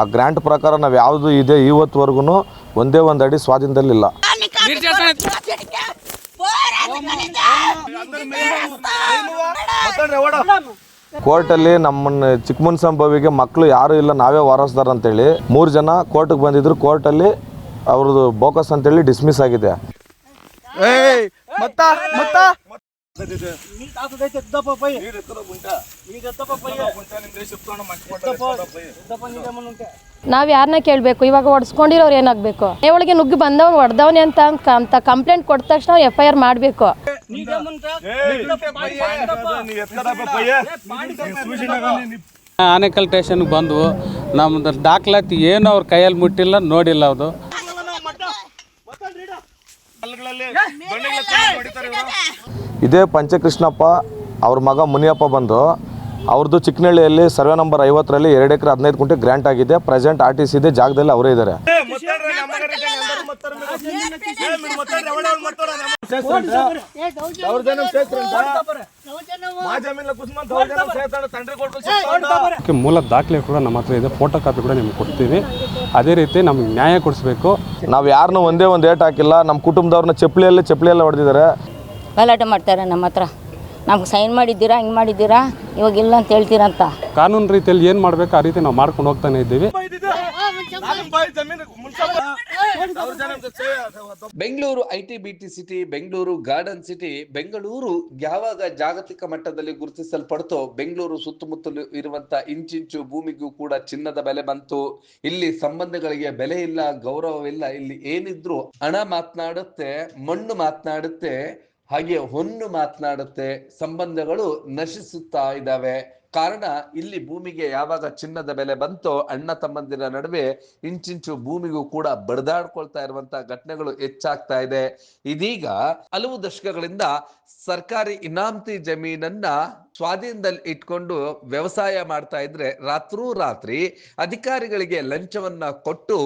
ಆ ಗ್ರಾಂಟ್ ಪ್ರಕಾರ ನಾವು ಯಾವುದು ಇದೆ ಇವತ್ತುವರೆಗೂ ಒಂದೇ ಒಂದು ಅಡಿ ಸ್ವಾಧೀನದಲ್ಲಿಲ್ಲ. ಕೋರ್ಟಲ್ಲಿ ನಮ್ಮನ್ನ ಚಿಕ್ಕಮನ್ ಸಂಭವಿಗೆ ಮಕ್ಕಳು ಯಾರು ಇಲ್ಲ ನಾವೇ ವಾರಸ್ದಾರ ಅಂತೇಳಿ ಮೂರು ಜನ ಕೋರ್ಟ್ಗೆ ಬಂದಿದ್ರು ಕೋರ್ಟ್ ಅಲ್ಲಿ ಅವ್ರದ್ದು ಬೋಕಸ್ ಅಂತೇಳಿ ಡಿಸ್ಮಿಸ್ ಆಗಿದೆ. ನಾವ್ ಯಾರನ್ನ ಕೇಳಬೇಕು? ಇವಾಗ ಹೊಡ್ಸ್ಕೊಂಡಿರೋರು ಏನಾಗಬೇಕು? ಒಳಗೆ ನುಗ್ಗಿ ಬಂದವನು ಹೊಡೆದವನೇ ಅಂತ ಅಂತ ಕಂಪ್ಲೇಂಟ್ ಕೊಟ್ಟ ತಕ್ಷಣ ಎಫ್ ಐ ಆರ್ ಮಾಡಬೇಕು. ಆನೆಕಲ್ ಸ್ಟೇಷನ್ಗೆ ಬಂದವು. ನಮ್ದು ದಾಖಲಾತಿ ಏನು ಅವ್ರ ಕೈಯಲ್ಲಿ ಮುಟ್ಟಿಲ್ಲ ನೋಡಿಲ್ಲ ಅದು ಇದೇ ಪಂಚಕೃಷ್ಣಪ್ಪ ಅವ್ರ ಮಗ ಮುನಿಯಪ್ಪ ಬಂದು ಅವ್ರದ್ದು ಚಿಕ್ಕನಹಳ್ಳಿಯಲ್ಲಿ ಸರ್ವೆ ನಂಬರ್ ಐವತ್ತರಲ್ಲಿ ಎರಡು ಎಕರೆ ಹದಿನೈದು ಕುಂಟೆ ಗ್ರ್ಯಾಂಟ್ ಆಗಿದೆ. ಪ್ರೆಸೆಂಟ್ ಆರ್ ಟಿ ಸಿ ಇದೆ ಜಾಗದಲ್ಲಿ ಅವರೇ ಇದ್ದಾರೆ. ಮೂಲ ದಾಖಲೆ ಕೂಡ ನಮ್ಮ ಹತ್ರ ಇದೆ. ಫೋಟೋ ಕಾಪಿ ಕೂಡ ನಿಮ್ಗೆ ಕೊಡ್ತೀವಿ. ಅದೇ ರೀತಿ ನಮ್ಗೆ ನ್ಯಾಯ ಕೊಡಿಸ್ಬೇಕು. ನಾವು ಯಾರನ್ನೂ ಒಂದೇ ಒಂದು ಏಟ್ ಹಾಕಿಲ್ಲ. ನಮ್ಮ ಕುಟುಂಬದವ್ರನ್ನ ಚಪ್ಪಲಿಯಲ್ಲೇ ಚಪ್ಪಲಿಯಲ್ಲೇ ಹೊಡೆದಿದ್ದಾರೆ. ಗಲಾಟೆ ಮಾಡ್ತಾರೆ ನಮ್ಮ ಹತ್ರ. ನಮ್ಗೆ ಸೈನ್ ಮಾಡಿದ್ದೀರಾ ಹಿಂಗೆ ಮಾಡಿದ್ದೀರಾ? ಇವಾಗ ಇಲ್ಲ ಅಂತ ಹೇಳ್ತೀರಂತ. ಕಾನೂನು ರೀತಿಯಲ್ಲಿ ಏನು ಮಾಡಬೇಕು ಆ ರೀತಿ ನಾವು ಮಾಡ್ಕೊಂಡು ಹೋಗ್ತಾನೆ ಇದ್ದೀವಿ. Bengaluru I T B T city Bengaluru garden city Bengaluru ಯಾವಾಗ ಜಾಗತಿಕ ಮಟ್ಟದಲ್ಲಿ ಗುರುತಿಸಲ್ಪಡ್ತೋ ಬೆಂಗಳೂರು ಸುತ್ತಮುತ್ತಲು ಇರುವಂತ ಇಂಚಿಂಚು ಭೂಮಿಗೂ ಕೂಡ ಚಿನ್ನದ ಬೆಲೆ ಬಂತು. ಇಲ್ಲಿ ಸಂಬಂಧಗಳಿಗೆ ಬೆಲೆ ಇಲ್ಲ ಗೌರವವಿಲ್ಲ ಇಲ್ಲಿ ಏನಿದ್ರು ಹಣ ಮಾತನಾಡುತ್ತೆ ಮಣ್ಣು ಮಾತನಾಡುತ್ತೆ. ಹಾಗೆ ಹೊನ್ನು ಮಾತನಾಡುತ್ತೆ, ಸಂಬಂಧಗಳು ನಶಿಸುತ್ತಾ ಇದ್ದಾವೆ. ಕಾರಣ ಇಲ್ಲಿ ಭೂಮಿಗೆ ಯಾವಾಗ ಚಿನ್ನದ ಬೆಲೆ ಬಂತೋ ಅಣ್ಣ ತಮ್ಮಂದಿರ ನಡುವೆ ಇಂಚಿಂಚು ಭೂಮಿಗೂ ಕೂಡ ಬಡದಾಡ್ಕೊಳ್ತಾ ಇರುವಂತಹ ಘಟನೆಗಳು ಹೆಚ್ಚಾಗ್ತಾ ಇದೆ. ಇದೀಗ ಹಲವು ದಶಕಗಳಿಂದ ಸರ್ಕಾರಿ ಇನಾಮ್ತಿ ಜಮೀನನ್ನ ಸ್ವಾಧೀನದಲ್ಲಿ ಇಟ್ಕೊಂಡು ವ್ಯವಸಾಯ ಮಾಡ್ತಾ ಇದ್ರೆ ರಾತ್ರೂ ರಾತ್ರಿ ಅಧಿಕಾರಿಗಳಿಗೆ ಲಂಚವನ್ನ ಕೊಟ್ಟು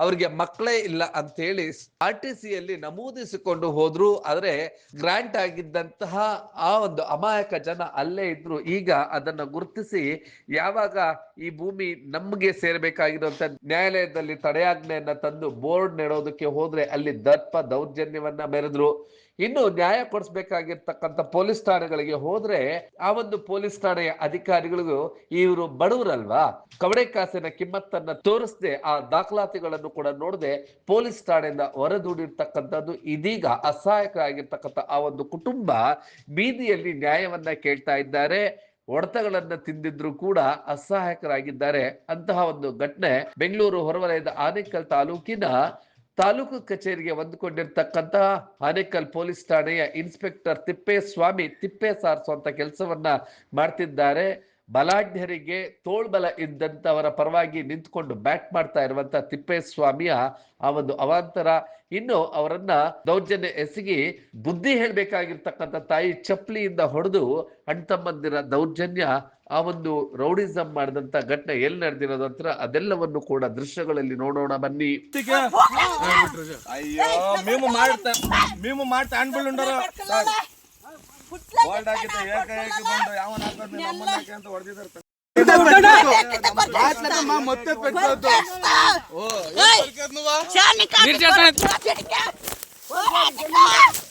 ಅವರಿಗೆ ಮಕ್ಕಳೇ ಇಲ್ಲ ಅಂತೇಳಿ ಆರ್ ಟಿ ಸಿಯಲ್ಲಿ ನಮೂದಿಸಿಕೊಂಡು ಹೋದ್ರು. ಆದ್ರೆ ಗ್ರಾಂಟ್ ಆಗಿದ್ದಂತಹ ಆ ಒಂದು ಅಮಾಯಕ ಜನ ಅಲ್ಲೇ ಇದ್ರು. ಈಗ ಅದನ್ನ ಗುರುತಿಸಿ ಯಾವಾಗ ಈ ಭೂಮಿ ನಮಗೆ ಸೇರ್ಬೇಕಾಗಿರುವಂತ ನ್ಯಾಯಾಲಯದಲ್ಲಿ ತಡೆಯಾಜ್ಞೆಯನ್ನ ತಂದು ಬೋರ್ಡ್ ನೆಡೋದಕ್ಕೆ ಹೋದ್ರೆ ಅಲ್ಲಿ ದರ್ಪ ದೌರ್ಜನ್ಯವನ್ನ ಮೆರೆದ್ರು. ಇನ್ನು ನ್ಯಾಯ ಕೊಡಿಸ್ಬೇಕಾಗಿರ್ತಕ್ಕಂಥ ಪೊಲೀಸ್ ಠಾಣೆಗಳಿಗೆ ಹೋದ್ರೆ ಆ ಒಂದು ಪೊಲೀಸ್ ಠಾಣೆಯ ಅಧಿಕಾರಿಗಳಿಗೂ ಇವರು ಬಡವರಲ್ವಾ? ಕವಡೆ ಕಾಸಿನ ಕಿಮ್ಮತ್ತನ್ನ ತೋರಿಸದೆ ಆ ದಾಖಲಾತಿಗಳನ್ನು ಕೂಡ ನೋಡದೆ ಪೊಲೀಸ್ ಠಾಣೆಯಿಂದ ಹೊರದೂಡಿರ್ತಕ್ಕಂಥದ್ದು ಇದೀಗ ಅಸಹಾಯಕ ಆಗಿರ್ತಕ್ಕಂಥ ಆ ಒಂದು ಕುಟುಂಬ ಬೀದಿಯಲ್ಲಿ ನ್ಯಾಯವನ್ನ ಕೇಳ್ತಾ ಇದ್ದಾರೆ. ಹೊಡೆತಗಳನ್ನ ತಿಂದಿದ್ರು ಕೂಡ ಅಸಹಾಯಕರಾಗಿದ್ದಾರೆ. ಅಂತಹ ಒಂದು ಘಟನೆ ಬೆಂಗಳೂರು ಹೊರವಲಯದ ಆನೇಕಲ್ ತಾಲೂಕಿನ ತಾಲೂಕು ಕಚೇರಿಗೆ ಹೊಂದಿಕೊಂಡಿರ್ತಕ್ಕಂತಹ ಆನೇಕಲ್ ಪೊಲೀಸ್ ಠಾಣೆಯ ಇನ್ಸ್ಪೆಕ್ಟರ್ ತಿಪ್ಪೇಸ್ವಾಮಿ ತಿಪ್ಪೆ ಸಾರಿಸುವಂತ ಕೆಲಸವನ್ನ ಮಾಡ್ತಿದ್ದಾರೆ. ಬಲಾಢ್ಯರಿಗೆ ತೋಳ್ಬಲ ಇದ್ದಂತವರ ಪರವಾಗಿ ನಿಂತ್ಕೊಂಡು ಬ್ಯಾಟ್ ಮಾಡ್ತಾ ಇರುವಂತ ತಿಪ್ಪೇಸ್ವಾಮಿಯ ಆ ಒಂದು ಅವಾಂತರ. ಇನ್ನು ಅವರನ್ನ ದೌರ್ಜನ್ಯ ಎಸಗಿ ಬುದ್ಧಿ ಹೇಳ್ಬೇಕಾಗಿರ್ತಕ್ಕಂಥ ತಾಯಿ ಚಪ್ಪಲಿಯಿಂದ ಹೊಡೆದು ಅಣ್ಣ ತಮ್ಮಂದಿರ ದೌರ್ಜನ್ಯ ಆ ಒಂದು ರೌಡಿಸಂ ಮಾಡಿದಂತ ಘಟನೆ ಎಲ್ಲಿ ನಡೆದಿರೋದು ಅಂತ ಅದೆಲ್ಲವನ್ನು ಕೂಡ ದೃಶ್ಯಗಳಲ್ಲಿ ನೋಡೋಣ ಬನ್ನಿ అయ్యో మేము మాడుతాం మేము మాడుతా ಅನ್ಬಿಳ್ಳುಂಡರು ಗೋಲ್ಡ್ ಆಗಿತ್ತು ಏಕ ಏಕ ಬಂದು ಯಾವ ಹಾಕೋದು ನಿಮ್ಮ ಅಮ್ಮನ ಹಾಕಿ ಅಂತ ಹೊಡೆದಿದ್ದಾರೆ ಮತ್ತೆ ಪೆಟ್ಟದ್ದು ಓ ఫోను ఫోను ఫోన్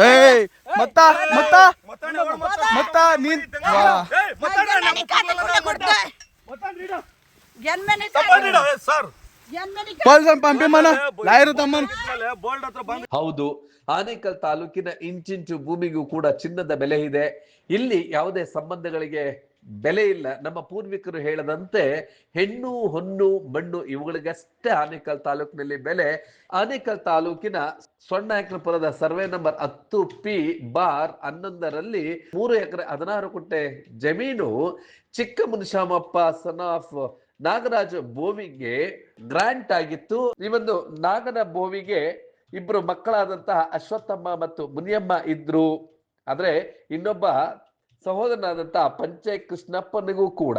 ಏಯ್ ಮತ್ತ ಮತ್ತ ಮತ್ತ. ನೀನ್ ಹೌದು ಆನೇಕಲ್ ತಾಲೂಕಿನ ಇಂಚಿಂಚು ಭೂಮಿಗೂ ಕೂಡ ಚಿನ್ನದ ಬೆಲೆ ಇದೆ. ಇಲ್ಲಿ ಯಾವುದೇ ಸಂಬಂಧಗಳಿಗೆ ಬೆಲೆ ಇಲ್ಲ. ನಮ್ಮ ಪೂರ್ವಿಕರು ಹೇಳದಂತೆ ಹೆಣ್ಣು, ಹೊನ್ನು, ಮಣ್ಣು ಇವುಗಳಿಗಷ್ಟೇ ಆನೇಕಲ್ ತಾಲೂಕಿನಲ್ಲಿ ಬೆಲೆ. ಆನೇಕಲ್ ತಾಲೂಕಿನ ಸೊಣ್ಣಾಯಕನಪುರದ ಸರ್ವೆ ನಂಬರ್ ಹತ್ತು ಪಿ ಬಾರ್ ಹನ್ನೊಂದರಲ್ಲಿ ಮೂರು ಎಕರೆ ಹದಿನಾರು ಕುಂಟೆ ಜಮೀನು ಚಿಕ್ಕ ಮುನಿಶಾಮಪ್ಪ ಸನ್ ಆಫ್ ನಾಗರಾಜ ಬೋವಿಗೆ ಗ್ರಾಂಟ್ ಆಗಿತ್ತು. ಈ ಒಂದು ನಾಗನ ಬೋವಿಗೆ ಇಬ್ಬರು ಮಕ್ಕಳಾದಂತಹ ಅಶ್ವತ್ಥಮ್ಮ ಮತ್ತು ಮುನಿಯಮ್ಮ ಇದ್ರು. ಆದ್ರೆ ಇನ್ನೊಬ್ಬ ಸಹೋದರನಾದಂತಹ ಪಂಚೆ ಕೃಷ್ಣಪ್ಪನಿಗೂ ಕೂಡ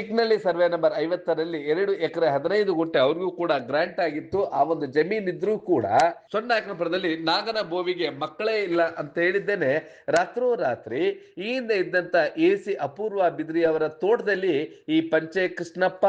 ಚಿಕ್ನಳ್ಳಿ ಸರ್ವೆ ನಂಬರ್ ಐವತ್ತರಲ್ಲಿ ಎರಡು ಎಕರೆ ಹದಿನೈದು ಗುಂಟೆ ಅವ್ರಿಗೂ ಕೂಡ ಗ್ರಾಂಟ್ ಆಗಿತ್ತು. ಆ ಒಂದು ಜಮೀನ್ ಇದ್ರೂ ಕೂಡ ಸೊಣ್ಣಾಕನಪುರದಲ್ಲಿ ನಾಗನ ಬೋವಿಗೆ ಮಕ್ಕಳೇ ಇಲ್ಲ ಅಂತ ಹೇಳಿದ್ದೇನೆ. ರಾತ್ರೋರಾತ್ರಿ ಈ ಹಿಂದೆ ಇದ್ದಂತ ಎ ಸಿ ಅಪೂರ್ವ ಬಿದ್ರಿ ಅವರ ತೋಟದಲ್ಲಿ ಈ ಪಂಚೆ ಕೃಷ್ಣಪ್ಪ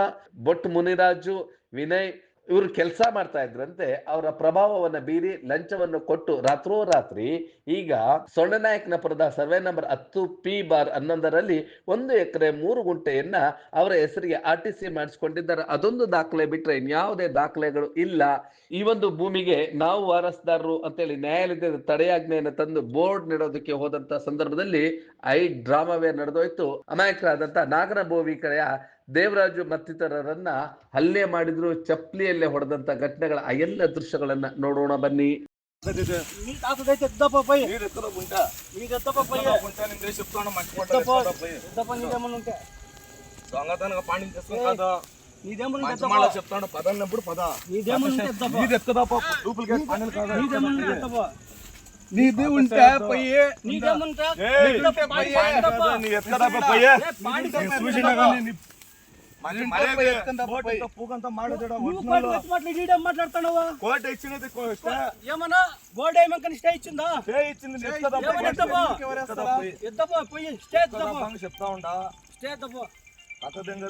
ಬೊಟ್ ಮುನಿರಾಜು, ವಿನಯ್ ಇವರು ಕೆಲಸ ಮಾಡ್ತಾ ಇದ್ರಂತೆ, ಅವರ ಪ್ರಭಾವವನ್ನ ಬೀರಿ ಲಂಚವನ್ನು ಕೊಟ್ಟು ರಾತ್ರೋರಾತ್ರಿ ಈಗ ಸೊಣ್ಣನಾಯಕನಪುರದ ಸರ್ವೆ ನಂಬರ್ ಹತ್ತು ಪಿ ಬಾರ್ ಹನ್ನೊಂದರಲ್ಲಿ ಒಂದು ಎಕರೆ ಮೂರು ಗುಂಟೆಯನ್ನ ಅವರ ಹೆಸರಿಗೆ ಆರ್ ಟಿ ಸಿ ಮಾಡಿಸ್ಕೊಂಡಿದ್ದಾರೆ. ಅದೊಂದು ದಾಖಲೆ ಬಿಟ್ರೆ ಇನ್ಯಾವುದೇ ದಾಖಲೆಗಳು ಇಲ್ಲ. ಈ ಒಂದು ಭೂಮಿಗೆ ನಾವು ವಾರಸ್ದಾರರು ಅಂತೇಳಿ ನ್ಯಾಯಾಲಯದ ತಡೆಯಾಜ್ಞೆಯನ್ನು ತಂದು ಬೋರ್ಡ್ ನೀಡೋದಕ್ಕೆ ಹೋದಂತ ಸಂದರ್ಭದಲ್ಲಿ ಐ ಡ್ರಾಮಾವೇ ನಡೆದೋಯ್ತು. ಅಮಾಯಕರಾದಂತ ನಾಗನ ಭೂವಿ ಕಡೆಯ ದೇವರಾಜು ಮತ್ತಿತರರನ್ನ ಹಲ್ಲೆ ಮಾಡಿದ್ರು ಚಪ್ಪಲಿಯಲ್ಲೇ ಹೊಡೆದಂತ ಘಟನೆಗಳ ಆ ಎಲ್ಲ ದೃಶ್ಯಗಳನ್ನ ನೋಡೋಣ ಬನ್ನಿ దొంగతనంగా పాణి చేసుకుంటా మంచి మాట చెప్తాడు పదాన్ని ఎప్పుడు పద నీది ఎత్తుదప్ప డూప్లికేట్ పాణిలు కాదు నీది ఉంటే పోయి ఏయ్, నీ ఎత్తదప్ప పోయి మాట్లాడుతున్నావా? కోట ఇచ్చినది ఏమన్నా స్టే ఇచ్చిందా? స్టే ఇచ్చింది చెప్తా ఉండా. స్టే తప్ప కథ దెంగ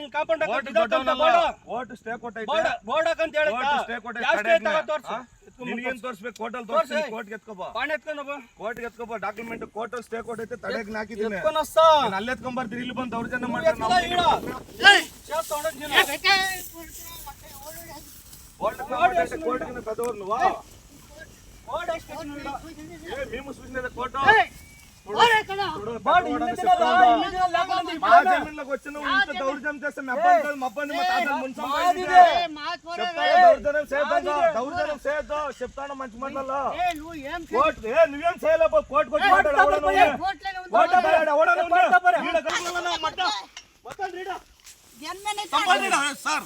ನಿನ್ನ ಕಾಂಪೌಂಡ್ ಓಟ್ ಸ್ಟೇ ಬೋರ್ಡ್ ತೋರಿಸಿ. ಡಾಕ್ಯುಮೆಂಟ್ ಕೋರ್ಟ್ ಸ್ಟೇ ಕೊಟ್ಟೈತೆ. ತಡೆಗೆ ಹಾಕಿದ್ದೀನಿ ಎತ್ಕೊನಸ್ತ ಅಲ್ಲಿ ಇಲ್ಲಿ ಬಂದು ಜನ ಮಾಡ್ತಾರೆ. ಏ ಮೀಮು ಸೂಚನೆ ಕೋರ್ಟ್ ఇన్ని దినాలు, ఇన్ని దినాలు లేకుండా ఈ మా బోర్డు. జమీన్లోకి వచ్చి నువ్వు ఇంత దౌర్జన్యం చేస్తే మీ అబ్బాయి కాదు, మా అబ్బాయిని మా తాతని ముంచాం మాది బయటికి. ఇదే. చెప్తాను దౌర్జన్యం చేయొద్దు దౌర్జన్యం చేయొద్దు చెప్తాను మంచి మాటల్లో కోర్టు ఏ నువ్వేం చేయలేవు కోర్టుకు వచ్చి మాట్లాడు ఎవడో నువ్వు. కోర్టు బయట ఎవడో నువ్వు. కోర్టు బయట. ఈడ గల్లలో మట్ట. మొత్తం ఈడ. సంపాదన ఈడ, సార్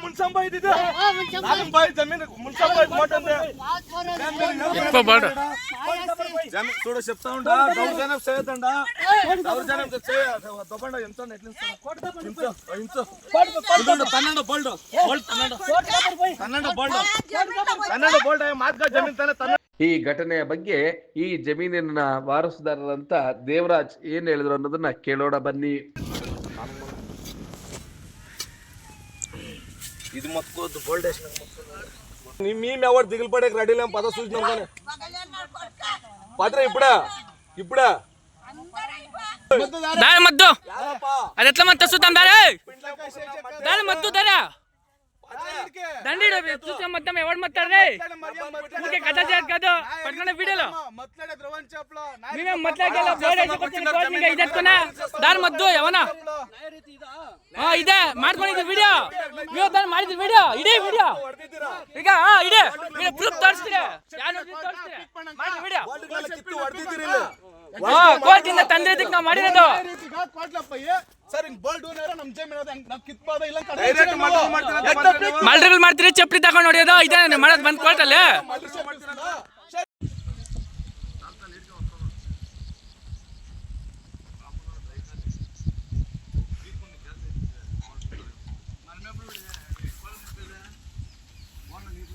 చెప్తాడు తప్పని కాదు ఏ కిష్టిబండి పూర్మయ్య మున్సంబాయి ఇది నాగంబాయి జమీన్ మున్సంబాయి కోట ఉంది జమీన్ చూడ చెప్తా ఉంటా దౌర్జన్యం చేయొద్దండా దౌర్జన్యం తప్పండి ఎంత ఎంత ఎంత పన్నెండు బోల్డ్ బోల్డ్ పన్నెండు పన్నెండు బోల్డ్ పన్నెండు బోల్డ్ ಮಾತ್ಗ ಜಮೀನ್ ತಾನೆ ತನ್ನ ಈ ಘಟನೆಯ ಬಗ್ಗೆ ಈ ಜಮೀನಿನ ವಾರಸುದಾರರಂತ ದೇವರಾಜ್ ಏನ್ ಹೇಳಿದ್ರು ಅನ್ನೋದನ್ನ ಕೇಳೋಣ ಬನ್ನಿ ఇది మొత్తుకోవద్దు బోల్డ్ నీ మేము ఎవరు దిగులు పడేకి రెడీ లేం పద చూసినాం కానీ పత్ర ఇప్పుడా ఇప్పుడా దాని మద్దు అది ఎట్లా మత్తు చూద్దాం దారే దాని మద్దు దారా దండి చూసాం మొత్తం ఎవడు మత్తాడే ఊరికే కథ చేయదు కాదు పట్టుకున్న వీడియోలో ನೀವೇ ಮೊದ್ಲಾಗೆಲ್ಲ ಬೋರ್ಡ್ ಹಾಕ್ಸ್ಕೊಡ್ತೀನಿ, ಕೋರ್ಟ್ ನಿಂಗೆ ಇದು ಎತ್ಕೊನ. ದಾರಿ ಮದ್ದು ಯಾವನ ಹಾ ಇದೆ ಮಾಡ್ಕೊಂಡಿದ್ದು ವಿಡಿಯೋ ನೀವು ತಾನು ಮಾಡಿದ್ದು ವಿಡಿಯೋ ಇಡೀ ವಿಡಿಯೋ ಈಗ ಹಾ ಇಡೀ ಪ್ರೂಫ್ ತೋರಿಸ್ತೀರಿ ಯಾರು ತೋರಿಸ್ತೀರಿ ಮಾಡಿ ವಿಡಿಯೋ ತಂದಿದ್ದಕ್ಕೆ ನಾವು ಮಾಡಿರೋದು. ಮಾಡ್ತೀರ ಚಪ್ಪಲಿ ತಗೊಂಡ್ ಹೊಡಿಯೋದು? ಇದೇ ಮಾಡೋದು ಬಂದ್ ಕೋರ್ಟಲ್ಲಿ?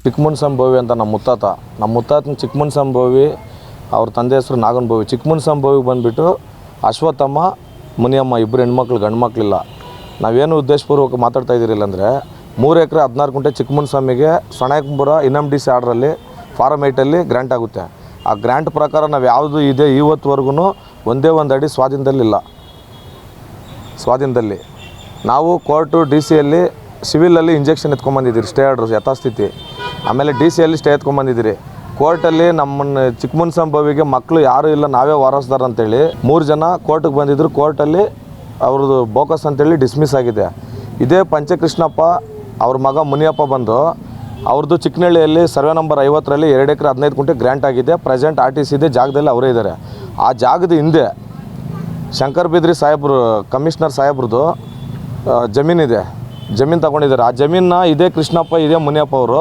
ಚಿಕ್ಕಮುನ್ ಸಂಭವಿ ಅಂತ ನಮ್ಮ ಮುತ್ತಾತ. ನಮ್ಮ ಮುತ್ತಾತನ ಚಿಕ್ಕಮುನ್ ಸಂಭವಿ ಅವ್ರ ತಂದೆ ಹೆಸರು ನಾಗನ್ ಭವಿ ಚಿಕ್ಕಮುನ್ ಸಂಭವಿ ಬಂದುಬಿಟ್ಟು ಅಶ್ವತ್ಥಮ್ಮ, ಮುನಿಯಮ್ಮ ಇಬ್ಬರು ಹೆಣ್ಮಕ್ಳು ಗಂಡು ಮಕ್ಕಳಿಲ್ಲ ನಾವೇನು ಉದ್ದೇಶಪೂರ್ವಕ ಮಾತಾಡ್ತಾ ಇದ್ದೀರಿಲ್ಲ ಅಂದರೆ, ಮೂರು ಎಕರೆ ಹದಿನಾರು ಗುಂಟೆ ಚಿಕ್ಕಮುನ್ ಸ್ವಾಮಿಗೆ ಸೊಣಾಯಕಂಬುರ ಎಂ ಡಿ ಸಿ ಆರ್ಡ್ರಲ್ಲಿ ಫಾರಮ್ ಏಯ್ಟಲ್ಲಿ ಗ್ರ್ಯಾಂಟ್ ಆಗುತ್ತೆ. ಆ ಗ್ರ್ಯಾಂಟ್ ಪ್ರಕಾರ ನಾವು ಯಾವುದು ಇದೆ ಇವತ್ತುವರೆಗೂ ಒಂದೇ ಒಂದು ಅಡಿ ಸ್ವಾಧೀನದಲ್ಲಿಲ್ಲ. ಸ್ವಾಧೀನದಲ್ಲಿ. ನಾವು ಕೋರ್ಟು, ಡಿ ಸಿಯಲ್ಲಿ ಸಿವಿಲಲ್ಲಿ ಇಂಜೆಕ್ಷನ್ ಎತ್ಕೊಂಬಂದಿದ್ದೀರಿ ಸ್ಟೇ ಆರ್ಡ್ರ್, ಯಥಾಸ್ಥಿತಿ. ಆಮೇಲೆ ಡಿ ಸಿಯಲ್ಲಿ ಸ್ಟೇ ಎತ್ಕೊಂಬಂದಿದ್ದೀರಿ ಕೋರ್ಟಲ್ಲಿ ನಮ್ಮನ್ನು ಚಿಕ್ಕಮನ್ ಸಂಭವಿಗೆ ಮಕ್ಕಳು ಯಾರೂ ಇಲ್ಲ, ನಾವೇ ವಾರಸ್ದಾರ ಅಂತೇಳಿ ಮೂರು ಜನ ಕೋರ್ಟಿಗೆ ಬಂದಿದ್ದರು ಕೋರ್ಟಲ್ಲಿ ಅವ್ರದ್ದು ಬೋಕಸ್ ಅಂತೇಳಿ ಡಿಸ್ಮಿಸ್ ಆಗಿದೆ. ಇದೇ ಪಂಚಕೃಷ್ಣಪ್ಪ, ಅವ್ರ ಮಗ ಮುನಿಯಪ್ಪ ಬಂದು ಅವ್ರದ್ದು ಚಿಕ್ಕನಹಳ್ಳಿಯಲ್ಲಿ ಸರ್ವೆ ನಂಬರ್ ಐವತ್ತರಲ್ಲಿ ಎರಡು ಎಕರೆ ಹದಿನೈದು ಕುಂಟೆ ಗ್ರ್ಯಾಂಟ್ ಆಗಿದೆ. ಪ್ರೆಸೆಂಟ್ ಆರ್ ಟಿ ಸಿ ಇದೆ, ಜಾಗದಲ್ಲಿ ಅವರೇ ಇದ್ದಾರೆ. ಆ ಜಾಗದ ಹಿಂದೆ ಶಂಕರ್ ಬಿದ್ರಿ ಸಾಹೇಬ್ರು, ಕಮಿಷನರ್ ಸಾಹೇಬ್ರದ್ದು ಜಮೀನಿದೆ. ಜಮೀನು ತಗೊಂಡಿದ್ದಾರೆ. ಆ ಜಮೀನನ್ನ ಇದೇ ಕೃಷ್ಣಪ್ಪ, ಇದೇ ಮುನಿಯಪ್ಪ ಅವರು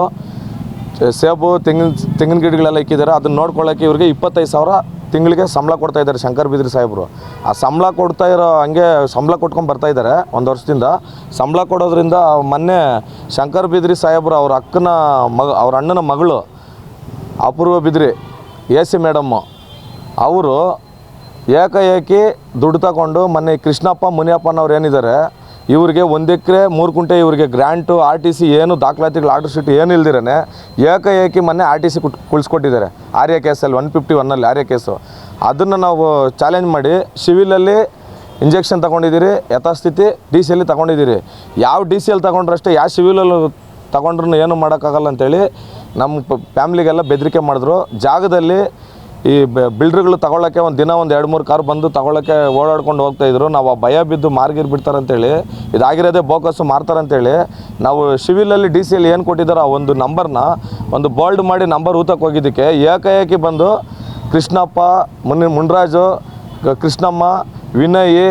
ಸೇಬು, ತೆಂಗಿನ ತೆಂಗಿನ ಗಿಡಗಳೆಲ್ಲ ಇಕ್ಕಿದ್ದಾರೆ. ಅದನ್ನ ನೋಡ್ಕೊಳ್ಳೋಕೆ ಇವ್ರಿಗೆ ಇಪ್ಪತ್ತೈದು ಸಾವಿರ ತಿಂಗಳಿಗೆ ಸಂಬಳ ಕೊಡ್ತಾ ಇದ್ದಾರೆ ಶಂಕರ್ ಬಿದ್ರಿ ಸಾಹೇಬರು. ಆ ಸಂಬಳ ಕೊಡ್ತಾ ಇರೋ ಹಂಗೆ ಸಂಬಳ ಕೊಟ್ಕೊಂಡು ಬರ್ತಾ ಇದ್ದಾರೆ ಒಂದು ವರ್ಷದಿಂದ. ಸಂಬಳ ಕೊಡೋದ್ರಿಂದ ಮೊನ್ನೆ ಶಂಕರ್ ಬಿದ್ರಿ ಸಾಹೇಬರು ಅವ್ರ ಅಕ್ಕನ ಮಗ, ಅವ್ರ ಅಣ್ಣನ ಮಗಳು, Apoorva Bidri, A C madam ಅವರು ಏಕಾಏಕಿ ದುಡ್ಡು ತಗೊಂಡು ಮೊನ್ನೆ ಕೃಷ್ಣಪ್ಪ, ಮುನಿಯಪ್ಪನವ್ರು ಏನಿದ್ದಾರೆ ಇವ್ರಿಗೆ ಒಂದು ಎಕರೆ ಮೂರು ಕುಂಟೆ ಇವರಿಗೆ ಗ್ರ್ಯಾಂಟು, ಆರ್ ಟಿ ಸಿ ಏನು ದಾಖಲಾತಿಗಳು, ಆರ್ಡರ್ ಶೀಟ್ ಏನು ಇಲ್ದಿರೇ ಏಕಾಏಕಿ ಮೊನ್ನೆ ಆರ್ ಟಿ ಸಿ ಕುಟ್, ಕುಳಿಸ್ಕೊಟ್ಟಿದ್ದಾರೆ. ಆರ್ಯ ಕೇಸಲ್ಲಿ ಒನ್ ಫಿಫ್ಟಿ ಒನ್ನಲ್ಲಿ ಆರ್ಯ ಕೇಸು. ಅದನ್ನು ನಾವು ಚಾಲೆಂಜ್ ಮಾಡಿ ಸಿವಿಲಲ್ಲಿ ಇಂಜೆಕ್ಷನ್ ತೊಗೊಂಡಿದ್ದೀರಿ, ಯಥಾಸ್ಥಿತಿ ಡಿ ಸಿ ಎಲ್ಲಿ ತೊಗೊಂಡಿದ್ದೀರಿ. ಯಾವ ಡಿ ಸಿ ಎಲ್ಲಿ ತಗೊಂಡ್ರಷ್ಟೇ, ಯಾವ ಸಿವಿಲಲ್ಲಿ ತೊಗೊಂಡ್ರೂ ಏನು ಮಾಡೋಕ್ಕಾಗಲ್ಲ ಅಂತೇಳಿ ನಮ್ಮ ಫ್ಯಾಮ್ಲಿಗೆಲ್ಲ ಬೆದರಿಕೆ ಮಾಡಿದ್ರು. ಜಾಗದಲ್ಲಿ ಈ ಬಿಲ್ಡ್ರುಗಳು ತಗೊಳ್ಳೋಕ್ಕೆ ಒಂದು ದಿನ ಒಂದು ಎರಡು ಮೂರು ಕಾರ್ ಬಂದು ತಗೊಳ್ಳೋಕ್ಕೆ ಓಡಾಡ್ಕೊಂಡು ಹೋಗ್ತಾ ಇದ್ರು. ನಾವು ಆ ಭಯ ಬಿದ್ದು ಮಾರ್ಗಿರ್ ಬಿಡ್ತಾರಂತೇಳಿ ಇದಾಗಿರೋದೇ ಬೋಕಸ್ಸು ಮಾರ್ತಾರಂತೇಳಿ, ನಾವು ಸಿವಿಲಲ್ಲಿ ಡಿ ಸಿಯಲ್ಲಿ ಏನು ಕೊಟ್ಟಿದ್ದಾರೋ ಆ ಒಂದು ನಂಬರ್ನ ಒಂದು ಬೋಲ್ಡ್ ಮಾಡಿ ನಂಬರ್ ಊತಕ್ಕೆ ಹೋಗಿದ್ದಕ್ಕೆ ಏಕಾಏಕಿ ಬಂದು ಕೃಷ್ಣಪ್ಪ, ಮುನಿ ಮುನ್ರಾಜು ಕೃಷ್ಣಮ್ಮ, ವಿನಯ್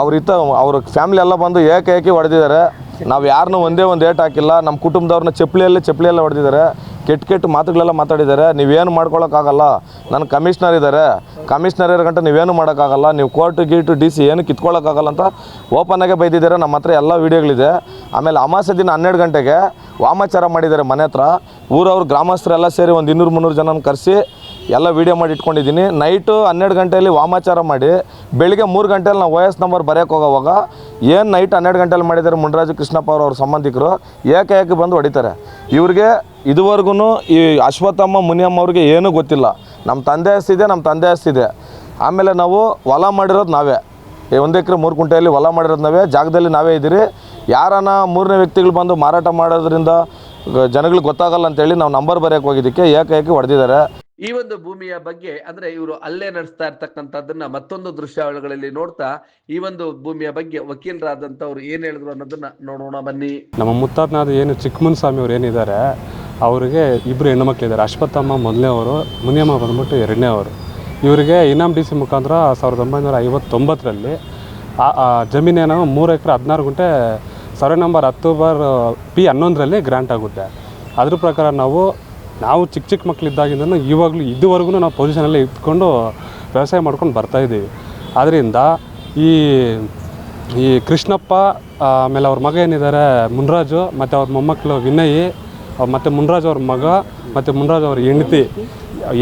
ಅವರಿತ್ತ ಅವ್ರ ಫ್ಯಾಮಿಲಿ ಎಲ್ಲ ಬಂದು ಏಕಾಏಕಿ ಹೊಡೆದಿದ್ದಾರೆ. ನಾವು ಯಾರನ್ನೂ ಒಂದೇ ಒಂದು ಏಟ್ ಹಾಕಿಲ್ಲ. ನಮ್ಮ ಕುಟುಂಬದವ್ರನ್ನ ಚಪ್ಪಲಿಯಲ್ಲೇ ಚಪ್ಪಲಿಯಲ್ಲೇ ಹೊಡೆದಿದ್ದಾರೆ ಕೆಟ್ಟ ಕೆಟ್ಟ ಮಾತುಗಳೆಲ್ಲ ಮಾತಾಡಿದ್ದಾರೆ ನೀವೇನು ಮಾಡ್ಕೊಳಕ್ಕಾಗಲ್ಲ. ನನ್ನ ಕಮಿಷ್ನರ್ ಇದ್ದಾರೆ ಕಮಿಷ್ನರ್ ಇರೋ ಗಂಟ ನೀವೇನು ಮಾಡೋಕ್ಕಾಗಲ್ಲ. ನೀವು ಕೋರ್ಟ್ ಗೀಟು ಡಿ ಸಿ ಏನು ಕಿತ್ಕೊಳ್ಳೋಕ್ಕಾಗಲ್ಲ ಅಂತ ಓಪನಾಗೆ ಬೈದಿದ್ದಾರೆ. ನಮ್ಮ ಹತ್ರ ಎಲ್ಲ ವೀಡಿಯೋಗಳಿದೆ. ಆಮೇಲೆ ಅಮಾಸೆ ದಿನ ಹನ್ನೆರಡು ಗಂಟೆಗೆ ವಾಮಾಚಾರ ಮಾಡಿದ್ದಾರೆ ಮನೆ ಹತ್ರ. ಊರವ್ರು ಗ್ರಾಮಸ್ಥರೆಲ್ಲ ಸೇರಿ ಒಂದು ಇನ್ನೂರು ಮುನ್ನೂರು ಜನನ ಕರೆಸಿ ಎಲ್ಲ ವೀಡಿಯೋ ಮಾಡಿ ಇಟ್ಕೊಂಡಿದ್ದೀನಿ. ನೈಟು ಹನ್ನೆರಡು ಗಂಟೆಯಲ್ಲಿ ವಾಮಾಚಾರ ಮಾಡಿ, ಬೆಳಿಗ್ಗೆ ಮೂರು ಗಂಟೆಯಲ್ಲಿ ನಾವು ವಯಸ್ ನಂಬರ್ ಬರೆಯೋಕೆ ಹೋಗೋವಾಗ ಏನು ನೈಟ್ ಹನ್ನೆರಡು ಗಂಟೆಯಲ್ಲಿ ಮಾಡಿದ್ದಾರೆ ಮುಂಡರಾಜು ಕೃಷ್ಣಪ್ಪ ಅವ್ರ ಸಂಬಂಧಿಕರು, ಏಕೆ ಬಂದು ಹೊಡಿತಾರೆ? ಇವ್ರಿಗೆ ಇದುವರೆಗೂ ಈ ಅಶ್ವತ್ಥಮ್ಮ ಮುನಿಯಮ್ಮ ಅವ್ರಿಗೆ ಏನೂ ಗೊತ್ತಿಲ್ಲ. ನಮ್ಮ ತಂದೆ ಹಸ್ತಿದೆ ನಮ್ಮ ತಂದೆ ಹಸ್ತಿದೆ ಆಮೇಲೆ ನಾವು ಹೊಲ ಮಾಡಿರೋದು ನಾವೇ. ಈ ಒಂದು ಎಕರೆ ಮೂರು ಕುಂಟೆಯಲ್ಲಿ ಹೊಲ ಮಾಡಿರೋದು ನಾವೇ. ಜಾಗದಲ್ಲಿ ನಾವೇ ಇದ್ದೀರಿ. ಯಾರನ್ನ ಮೂರನೇ ವ್ಯಕ್ತಿಗಳು ಬಂದು ಮಾರಾಟ ಮಾಡೋದ್ರಿಂದ ಜನಗಳಿಗೆ ಗೊತ್ತಾಗಲ್ಲ ಅಂತೇಳಿ ನಾವು ನಂಬರ್ ಬರೆಯೋಕೆ ಹೋಗಿದ್ದಕ್ಕೆ ಏಕಾಏಕಿ ಹೊಡೆದಿದ್ದಾರೆ. ಈ ಒಂದು ಭೂಮಿಯ ಬಗ್ಗೆ, ಅಂದ್ರೆ ಇವರು ಅಲ್ಲೇ ನಡೆಸ್ತಾ ಇರ್ತಕ್ಕಂಥದ್ದನ್ನ ಮತ್ತೊಂದು ದೃಶ್ಯಾವಳಿಗಳಲ್ಲಿ ನೋಡ್ತಾ ಈ ಒಂದು ಭೂಮಿಯ ಬಗ್ಗೆ ವಕೀಲರಾದಂಥವ್ರು ಏನ್ ಹೇಳಿದ್ರು ಅನ್ನೋದನ್ನ ನೋಡೋಣ, ಬನ್ನಿ. ನಮ್ಮ ಮುತ್ತಾತನಾದ ಏನು ಚಿಕ್ಕಮನ್ ಸ್ವಾಮಿ ಅವ್ರು ಏನಿದ್ದಾರೆ, ಅವರಿಗೆ ಇಬ್ಬರು ಹೆಣ್ಣುಮಕ್ಳಿದ್ದಾರೆ. ಅಶ್ವತ್ಥಮ್ಮ ಮೊದಲನೇ ಅವರು, ಮುನಿಯಮ್ಮ ಬಂದ್ಬಿಟ್ಟು ಎರಡನೇ ಅವರು. ಇವರಿಗೆ ಇನಾಮ್ ಡಿ ಸಿ ಮುಖಾಂತರ ಸಾವಿರದ ಒಂಬೈನೂರ ಐವತ್ತೊಂಬತ್ತರಲ್ಲಿ ಆ ಆ ಜಮೀನೇನೋ ಮೂರು ಎಕರೆ ಹದಿನಾರು ಗುಂಟೆ ಸರ್ವೆ ನಂಬರ್ ಹತ್ತು ಬಾರ್ ಪಿ ಹನ್ನೊಂದರಲ್ಲಿ ಗ್ರ್ಯಾಂಟ್ ಆಗುತ್ತೆ. ಅದ್ರ ಪ್ರಕಾರ ನಾವು ನಾವು ಚಿಕ್ಕ ಚಿಕ್ಕ ಮಕ್ಕಳಿದ್ದಾಗಿಂದನೂ ಇವಾಗಲೂ ಇದುವರೆಗೂ ನಾವು ಪೊಸಿಷನಲ್ಲಿ ಇಟ್ಕೊಂಡು ವ್ಯವಸಾಯ ಮಾಡ್ಕೊಂಡು ಬರ್ತಾಯಿದ್ದೀವಿ ಆದ್ದರಿಂದ ಈ ಈ ಕೃಷ್ಣಪ್ಪ ಆಮೇಲೆ ಅವ್ರ ಮಗ ಏನಿದ್ದಾರೆ, ಮುನ್ರಾಜು ಮತ್ತು ಅವ್ರ ಮೊಮ್ಮಕ್ಕಳು ವಿನಯ್ ಮತ್ತು ಮುನ್ರಾಜ್ ಅವ್ರ ಮಗ ಮತ್ತು ಮುನ್ರಾಜ್ ಅವ್ರ ಹೆಂಡತಿ,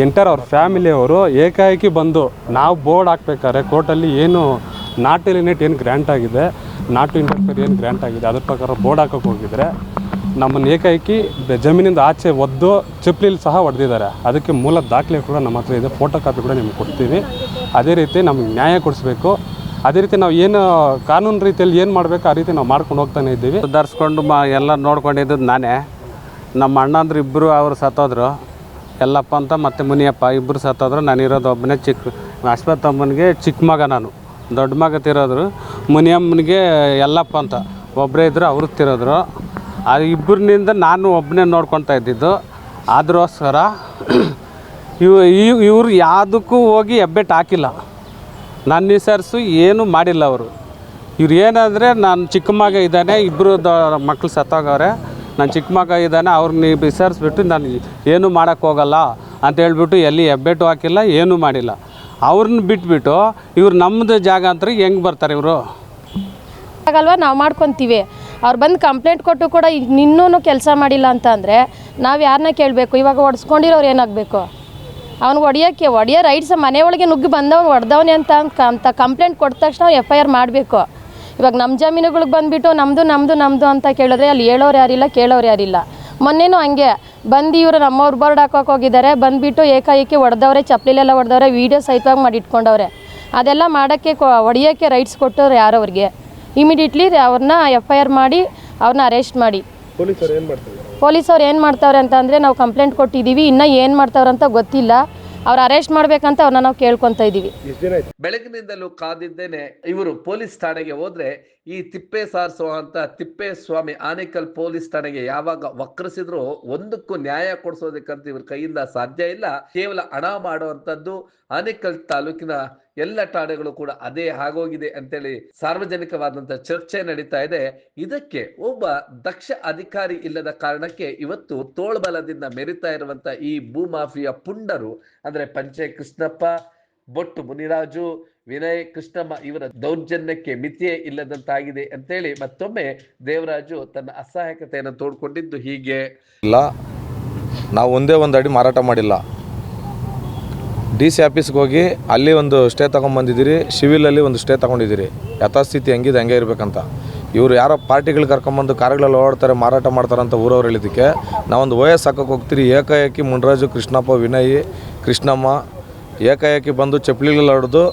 ಎಂಟರ್ ಅವ್ರ ಫ್ಯಾಮಿಲಿಯವರು ಏಕಾಏಕಿ ಬಂದು ನಾವು ಬೋರ್ಡ್ ಹಾಕ್ಬೇಕಾದ್ರೆ ಕೋರ್ಟಲ್ಲಿ ಏನು ನಾಟ್ ಎಲಿನೇಟ್ ಏನು ಗ್ರ್ಯಾಂಟ್ ಆಗಿದೆ, ನಾಟು ಇಂಟರ್ಫೇರ್ ಏನು ಗ್ರ್ಯಾಂಟ್ ಆಗಿದೆ, ಅದ್ರ ಪ್ರಕಾರ ಬೋರ್ಡ್ ಹಾಕೋಕೆ ಹೋಗಿದ್ರೆ ನಮ್ಮನ್ನು ಏಕಾಏಕಿ ಜಮೀನಿಂದ ಆಚೆ ಒದ್ದು ಚಪ್ಪಲಿಲಿ ಸಹ ಹೊಡೆದಿದ್ದಾರೆ ಅದಕ್ಕೆ ಮೂಲ ದಾಖಲೆ ಕೂಡ ನಮ್ಮ ಹತ್ರ ಇದೆ. ಫೋಟೋ ಕಾಪಿ ಕೂಡ ನಿಮ್ಗೆ ಕೊಡ್ತೀವಿ ಅದೇ ರೀತಿ ನಮ್ಗೆ ನ್ಯಾಯ ಕೊಡಿಸ್ಬೇಕು. ಅದೇ ರೀತಿ ನಾವು ಏನು ಕಾನೂನು ರೀತಿಯಲ್ಲಿ ಏನು ಮಾಡಬೇಕು ಆ ರೀತಿ ನಾವು ಮಾಡ್ಕೊಂಡು ಹೋಗ್ತಾನೆ ಇದ್ದೀವಿ. ಸುಧಾರಿಸ್ಕೊಂಡು ಮಾ ಎಲ್ಲ ನೋಡ್ಕೊಂಡಿದ್ದು ನಾನೇ. ನಮ್ಮ ಅಣ್ಣ ಅಂದ್ರೆ ಇಬ್ಬರು ಅವರು ಸತ್ತೋದ್ರು. ಎಲ್ಲಪ್ಪ ಅಂತ ಮತ್ತು ಮುನಿಯಪ್ಪ ಇಬ್ಬರು ಸತ್ತೋದ್ರು. ನಾನು ಇರೋದು ಒಬ್ಬನೇ ಚಿಕ್ಕ ಅಶ್ವತ್ಥಮ್ಮನಿಗೆ ಚಿಕ್ಕ ಮಗ ನಾನು. ದೊಡ್ಡ ಮಗ ತಿರೋದ್ರು. ಮುನಿಯಮ್ಮನಿಗೆ ಎಲ್ಲಪ್ಪ ಅಂತ. ಒಬ್ಬರೇ ಇದ್ದರು ಅವರು ತಿರೋದ್ರು. ಆ ಇಬ್ಬರಿನಿಂದ ನಾನು ಒಬ್ಬನೇ ನೋಡ್ಕೊತಾ ಇದ್ದಿದ್ದು. ಆದ್ರೋಸ್ಕರ ಇವ್, ಇವ್- ಇವ್ರು ಯಾವುದಕ್ಕೂ ಹೋಗಿ ಹೆಬ್ಬೆಟ್ಟು ಹಾಕಿಲ್ಲ. ನನ್ನ ವಿಚಾರಿಸು ಏನೂ ಮಾಡಿಲ್ಲ ಅವರು. ಇವ್ರು ಏನಂದರೆ, ನಾನು ಚಿಕ್ಕ ಮಗ ಇದ್ದಾನೆ ಇಬ್ಬರು ಮಕ್ಳು ಸತ್ತೋಗವ್ರೆ. ನಾನು ಚಿಕ್ಕ ಮಗ ಇದ್ದಾನೆ ಅವ್ರನ್ನ ವಿಚಾರಿಸ್ಬಿಟ್ಟು ನಾನು ಏನೂ ಮಾಡೋಕ್ಕೆ ಹೋಗಲ್ಲ ಅಂತ ಹೇಳ್ಬಿಟ್ಟು ಎಲ್ಲಿ ಹೆಬ್ಬೆಟ್ಟು ಹಾಕಿಲ್ಲ, ಏನೂ ಮಾಡಿಲ್ಲ. ಅವ್ರನ್ನ ಬಿಟ್ಬಿಟ್ಟು ಇವ್ರು ನಮ್ಮದು ಜಾಗ ಅಂತ ಹೆಂಗೆ ಬರ್ತಾರೆ ಇವರು? ಆಗಲ್ವಾ ನಾವು ಮಾಡ್ಕೊತೀವಿ. ಅವ್ರು ಬಂದು ಕಂಪ್ಲೇಂಟ್ ಕೊಟ್ಟು ಕೂಡ ಇನ್ನೂ ಕೆಲಸ ಮಾಡಿಲ್ಲ ಅಂತ ಅಂದರೆ ನಾವು ಯಾರನ್ನ ಕೇಳಬೇಕು? ಇವಾಗ ಹೊಡ್ಸ್ಕೊಂಡಿರೋರು ಏನಾಗಬೇಕು? ಅವ್ನು ಹೊಡಿಯೋಕ್ಕೆ ಹೊಡಿಯೋ ರೈಟ್ಸ್ ಮನೆ ಒಳಗೆ ನುಗ್ಗಿ ಬಂದವನು ಹೊಡೆದವನೆ ಅಂತ ಅಂತ ಕಂಪ್ಲೇಂಟ್ ಕೊಟ್ಟ ತಕ್ಷಣ ಎಫ್ ಐ ಆರ್ ಮಾಡಬೇಕು. ಇವಾಗ ನಮ್ಮ ಜಮೀನುಗಳಿಗೆ ಬಂದುಬಿಟ್ಟು ನಮ್ಮದು ನಮ್ಮದು ನಮ್ಮದು ಅಂತ ಕೇಳಿದ್ರೆ ಅಲ್ಲಿ ಹೇಳೋರು ಯಾರಿಲ್ಲ ಕೇಳೋರು ಯಾರಿಲ್ಲ ಮೊನ್ನೆನೂ ಹಂಗೆ. ಬಂದು ಇವರು ನಮ್ಮವ್ರು ಬೋರ್ಡ್ ಹಾಕೋಕೆ ಹೋಗಿದ್ದಾರೆ. ಬಂದುಬಿಟ್ಟು ಏಕಾಏಕಿ ಹೊಡೆದವ್ರೆ ಚಪ್ಪಲಿಲೆಲ್ಲ ಹೊಡೆದವ್ರೆ ವೀಡಿಯೋ ಸಹಿತವಾಗಿ ಮಾಡಿ ಇಟ್ಕೊಂಡವ್ರೆ. ಅದೆಲ್ಲ ಮಾಡೋಕ್ಕೆ ಕೊ- ಹೊಡಿಯೋಕ್ಕೆ ರೈಟ್ಸ್ ಕೊಟ್ಟವ್ರು ಯಾರು ಅವ್ರಿಗೆ? ಇಮಿಡಿಯೇಟ್ಲಿ ಅವ್ರನ್ನ ಎಫ್ ಐ ಆರ್ ಮಾಡಿ ಅವ್ರನ್ನ ಅರೆಸ್ಟ್ ಮಾಡಿ. ಪೊಲೀಸವ್ರು ಏನು ಮಾಡ್ತಾವ್ರೆ ಅಂತ ಅಂದರೆ ನಾವು ಕಂಪ್ಲೇಂಟ್ ಕೊಟ್ಟಿದ್ದೀವಿ ಇನ್ನೂ ಏನು ಮಾಡ್ತಾವ್ರೆ ಅಂತ ಗೊತ್ತಿಲ್ಲ. ಅವ್ರು ಅರೆಸ್ಟ್ ಮಾಡ್ಬೇಕಂತ ಅವ್ರನ್ನ ನಾವು ಕೇಳ್ಕೊಂತ ಇದ್ದೀವಿ. ಬೆಳಗಿನಿಂದಲೂ ಕಾದಿದ್ದೇನೆ ಇವರು ಪೊಲೀಸ್ ಠಾಣೆಗೆ ಹೋದ್ರೆ ಈ ತಿಪ್ಪೆ ಸಾರಿಸುವಂತ ತಿಪ್ಪೆ ಸ್ವಾಮಿ ಆನೇಕಲ್ ಪೊಲೀಸ್ ಠಾಣೆಗೆ ಯಾವಾಗ ವಕ್ರಿಸಿದ್ರು ಒಂದಕ್ಕೂ ನ್ಯಾಯ ಕೊಡಿಸೋದಕ್ಕಂತ ಇವ್ರ ಕೈಯಿಂದ ಸಾಧ್ಯ ಇಲ್ಲ. ಕೇವಲ ಹಣ ಮಾಡುವಂತದ್ದು ಆನೇಕಲ್ ತಾಲೂಕಿನ ಎಲ್ಲ ಠಾಣೆಗಳು ಕೂಡ ಅದೇ ಆಗೋಗಿದೆ ಅಂತೇಳಿ ಸಾರ್ವಜನಿಕವಾದಂತ ಚರ್ಚೆ ನಡೀತಾ ಇದೆ. ಇದಕ್ಕೆ ಒಬ್ಬ ದಕ್ಷ ಅಧಿಕಾರಿ ಇಲ್ಲದ ಕಾರಣಕ್ಕೆ ಇವತ್ತು ತೋಳ್ಬಲದಿಂದ ಮೆರಿತಾ ಇರುವಂತ ಈ ಭೂಮಾಫಿಯಾ ಪುಂಡರು, ಅಂದ್ರೆ ಪಂಚೆ ಕೃಷ್ಣಪ್ಪ ಬೊಟ್ಟು ಮುನಿರಾಜು, ವಿನಯ್ ಕೃಷ್ಣಮ್ಮ ಇವರ ದೌರ್ಜನ್ಯಕ್ಕೆ ಮಿತಿಯೇ ಇಲ್ಲದಂತಾಗಿದೆ ಅಂತೇಳಿ ಮತ್ತೊಮ್ಮೆ ದೇವರಾಜು ತನ್ನ ಅಸಹಾಯಕತೆಯನ್ನು ತೋಡ್ಕೊಂಡಿದ್ದು ಹೀಗೆ. ಇಲ್ಲ, ನಾವು ಒಂದೇ ಒಂದು ಅಡಿ ಮಾರಾಟ ಮಾಡಿಲ್ಲ. ಡಿ ಸಿ ಆಫೀಸ್ಗೆ ಹೋಗಿ ಅಲ್ಲಿ ಒಂದು ಸ್ಟೇ ತೊಗೊಂಬಂದಿದ್ದೀರಿ ಸಿವಿಲಲ್ಲಿ ಒಂದು ಸ್ಟೇ ತೊಗೊಂಡಿದ್ದೀರಿ. ಯಥಾಸ್ಥಿತಿ ಹೆಂಗಿದೆ, ಹಂಗೆ ಇರಬೇಕಂತ. ಇವರು ಯಾರೋ ಪಾರ್ಟಿಗಳು ಕರ್ಕೊಂಬಂದು ಕಾರ್ಗಳಲ್ಲಿ ಓಡಾಡ್ತಾರೆ, ಮಾರಾಟ ಮಾಡ್ತಾರೆ ಅಂತ ಊರವ್ರು ಹೇಳಿದ್ದಕ್ಕೆ ನಾವೊಂದು ವಯಸ್ಸು ಹಾಕೋಕೆ ಹೋಗ್ತೀರಿ. ಏಕಾಏಕಿ ಮುನ್ರಾಜು, ಕೃಷ್ಣಪ್ಪ, ವಿನಯ್, ಕೃಷ್ಣಮ್ಮ, ಏಕಾಏಕಿ ಬಂದು ಚಪ್ಪಲಿಗಳಲ್ಲಿ ಹೊಡೆದು